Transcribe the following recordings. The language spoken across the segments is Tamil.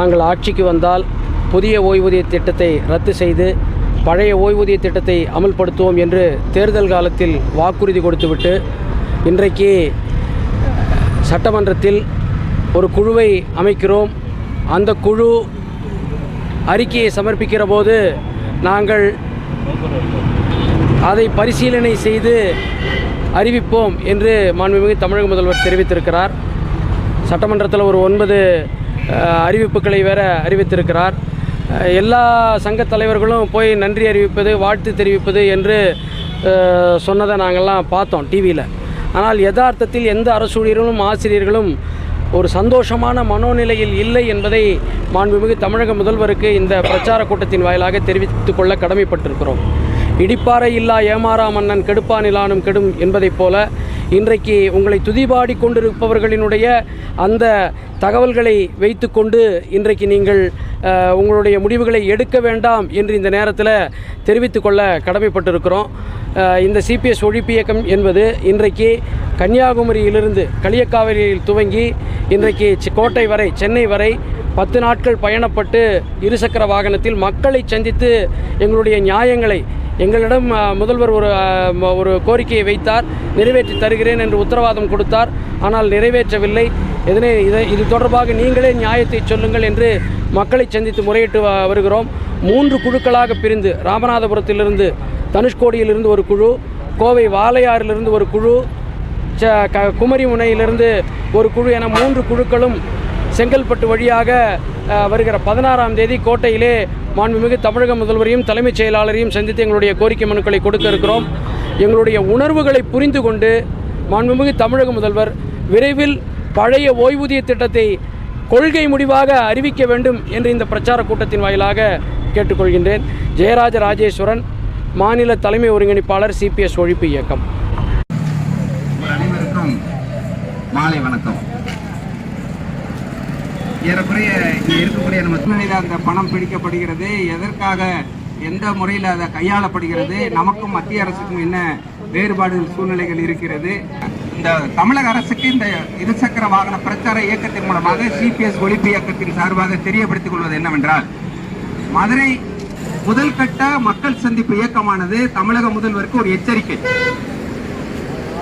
நாங்கள் ஆட்சிக்கு வந்தால் புதிய ஓய்வூதிய திட்டத்தை ரத்து செய்து பழைய ஓய்வூதிய திட்டத்தை அமல்படுத்துவோம் என்று தேர்தல் காலத்தில் வாக்குறுதி கொடுத்துவிட்டு இன்றைக்கு சட்டமன்றத்தில் ஒரு குழுவை அமைக்கிறோம். அந்த குழு அறிக்கையை சமர்ப்பிக்கிற போது நாங்கள் அதை பரிசீலனை செய்து அறிவிப்போம் என்று மாண்புமிகு தமிழக முதல்வர் தெரிவித்திருக்கிறார். சட்டமன்றத்தில் ஒரு ஒன்பது அறிவிப்புகளை வேற அறிவித்திருக்கிறார். எல்லா சங்க தலைவர்களும் போய் நன்றி அறிவிப்பது வாழ்த்து தெரிவிப்பது என்று சொன்னதை நாங்கள்லாம் பார்த்தோம் டிவியில் ஆனால் யதார்த்தத்தில் எந்த அரசூழியர்களும் ஆசிரியர்களும் ஒரு சந்தோஷமான மனோநிலையில் இல்லை என்பதை மாண்புமிகு தமிழக முதல்வருக்கு இந்த பிரச்சார கூட்டத்தின் வாயிலாக தெரிவித்துக் கொள்ள கடமைப்பட்டிருக்கிறோம். இடிப்பாறை இல்லா ஏமாறா மன்னன் கெடுப்பானிலானும் கெடும் என்பதைப் போல இன்றைக்கு உங்களை துதிபாடி கொண்டிருப்பவர்களினுடைய அந்த தகவல்களை வைத்துக்கொண்டு இன்றைக்கு நீங்கள் உங்களுடைய முடிவுகளை எடுக்க வேண்டாம் என்று இந்த நேரத்தில் தெரிவித்துக்கொள்ள கடமைப்பட்டிருக்கிறோம். இந்த சிபிஎஸ் ஒழிப்பு இயக்கம் என்பது இன்றைக்கு கன்னியாகுமரியிலிருந்து களியக்காவிரியில் துவங்கி இன்றைக்கு கோட்டை வரை சென்னை வரை பத்து நாட்கள் பயணப்பட்டு இருசக்கர வாகனத்தில் மக்களை சந்தித்து எங்களுடைய நியாயங்களை எங்களிடம் முதல்வர் ஒரு ஒரு கோரிக்கையை வைத்தார் நிறைவேற்றி தருகிறேன் என்று உத்தரவாதம் கொடுத்தார். ஆனால் நிறைவேற்றவில்லை. இதனை இதை இது தொடர்பாக நீங்களே நியாயத்தை சொல்லுங்கள் என்று மக்களை சந்தித்து முறையிட்டு வ- வருகிறோம். மூன்று குழுக்களாக பிரிந்து ராமநாதபுரத்திலிருந்து தனுஷ்கோடியிலிருந்து ஒரு குழு கோவை வாலையாறிலிருந்து ஒரு குழு ச குமரி முனையிலிருந்து ஒரு குழு என மூன்று குழுக்களும் செங்கல்பட்டு வழியாக வருகிற பதினாறாம் தேதி கோட்டையிலே மாண்புமிகு தமிழக முதல்வரையும் தலைமைச் செயலாளரையும் சந்தித்து எங்களுடைய கோரிக்கை மனுக்களை கொடுக்க இருக்கிறோம். எங்களுடைய உணர்வுகளை புரிந்து கொண்டு மாண்புமிகு தமிழக முதல்வர் விரைவில் பழைய ஓய்வூதிய திட்டத்தை கொள்கை முடிவாக அறிவிக்க வேண்டும் என்று இந்த பிரச்சார கூட்டத்தின் வாயிலாக கேட்டுக்கொள்கின்றேன். ஜெயராஜ ராஜேஸ்வரன் மாநில தலைமை ஒருங்கிணைப்பாளர் சிபிஎஸ் ஒழிப்பு இயக்கம். அனைவருக்கும் மாலை வணக்கம். ஏறக்குறைய இங்கே இருக்கக்கூடிய நம்ம சூழ்நிலையில் அந்த பணம் பிடிக்கப்படுகிறது. எதற்காக எந்த முறையில் அதை கையாளப்படுகிறது? நமக்கும் மத்திய அரசுக்கும் என்ன வேறுபாடு சூழ்நிலைகள் இருக்கிறது? இந்த தமிழக அரசுக்கு இந்த இருசக்கர வாகன பிரச்சார இயக்கத்தின் மூலமாக சிபிஎஸ் ஒழிப்பு இயக்கத்தின் சார்பாக தெரியப்படுத்திக் கொள்வது என்னவென்றால் மதுரை முதல் கட்ட மக்கள் சந்திப்பு இயக்கமானது தமிழக முதல்வருக்கு ஒரு எச்சரிக்கை.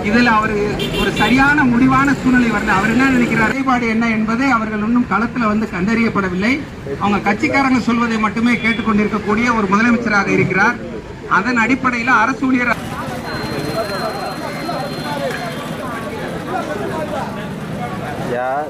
இதில் அவர் ஒரு சரியான முடிவான சூழ்நிலை வரல. அவர் என்ன நினைக்கிறார்? நிலைப்பாடு என்ன என்பதை அவர்கள் இன்னும் களத்தில் வந்து கண்டறியப்படவில்லை. அவங்க கட்சிக்காரங்க சொல்வதை மட்டுமே கேட்டுக்கொண்டிருக்கக்கூடிய ஒரு முதலமைச்சராக இருக்கிறார். அதன் அடிப்படையில் அரசு ஊழியர் யார்?